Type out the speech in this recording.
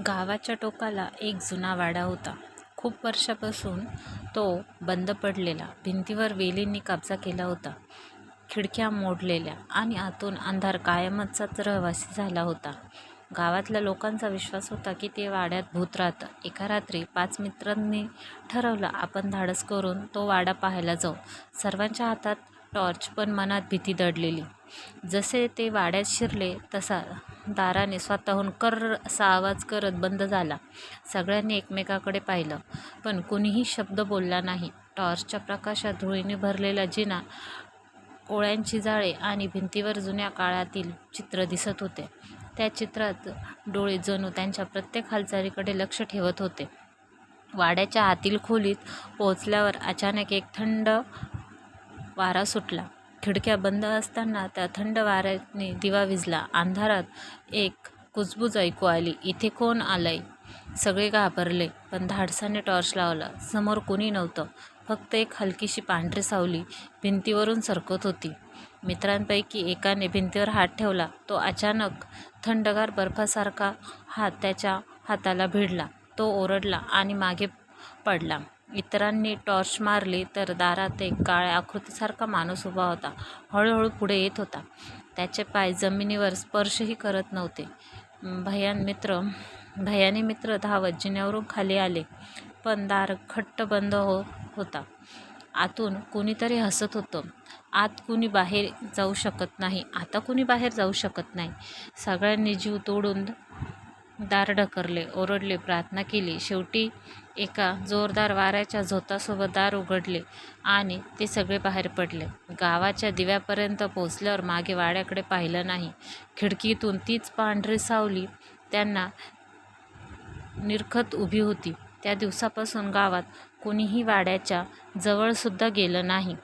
गावाच्या टोकाला एक जुना वाडा होता. खूप वर्षापासून तो बंद पडलेला. भिंतीवर वेलींनी कब्जा केला होता. खिडक्या मोडलेल्या आणि आतून अंधार कायमचाच रहिवासी झाला होता. गावातल्या लोकांचा विश्वास होता की ते वाड्यात भूत राहतं. एका रात्री पाच मित्रांनी ठरवलं आपण धाडस करून तो वाडा पाहायला जाऊ. सर्वांच्या हातात टॉर्च पण मनात भीती दडलेली. जसे ते वाड्यात शिरले तसा दाराने स्वतःहून कर्र असा आवाज करत बंद झाला. सगळ्यांनी एकमेकाकडे पाहिलं, पण कुणीही शब्द बोलला नाही. टॉर्चच्या प्रकाशात धुळीने भरलेला जिना, कोळ्यांची जाळे आणि भिंतीवर जुन्या काळातील चित्र दिसत होते. त्या चित्रात डोळे जणू त्यांच्या प्रत्येक हालचालीकडे लक्ष ठेवत होते. वाड्याच्या आतील खोलीत पोहोचल्यावर अचानक एक थंड वारा सुटला. खिडक्या बंद असताना त्या थंड वाऱ्याने दिवा विजला अंधारात एक कुजबूज ऐकू आली, "इथे कोण आलंय? " सगळे घाबरले, पण धाडसाने टॉर्च लावला. समोर कुणी नव्हतं. फक्त एक हलकीशी पांढरी सावली भिंतीवरून सरकत होती. मित्रांपैकी एकाने भिंतीवर हात ठेवला. तो अचानक थंडगार बर्फासारखा हात त्याच्या हाताला भिडला. तो ओरडला आणि मागे पडला. इतरांनी टॉर्च मारली तर दारात एक काळ्या आकृतीसारखा माणूस उभा होता. हळूहळू पुढे येत होता. त्याचे पाय जमिनीवर स्पर्शही करत नव्हते. भयाने मित्र धावत जिन्यावरून खाली आले, पण दार घट्ट बंद हो होता. आतून कुणीतरी हसत होतं. आत कुणी बाहेर जाऊ शकत नाही. आता कुणी बाहेर जाऊ शकत नाही. " सगळ्यांनी जीव तोडून दार ढकरले ओरडले, प्रार्थना केली. शेवटी एका जोरदार वाऱ्याच्या झोतासोबत दार उघडले आणि ते सगळे बाहेर पडले. गावाच्या दिव्यापर्यंत पोहोचल्यावर मागे वाड्याकडे पाहिलं नाही. खिडकीतून तीच पांढरी सावली त्यांना निरखत उभी होती. त्या दिवसापासून गावात कुणीही वाड्याच्या जवळसुद्धा गेलं नाही.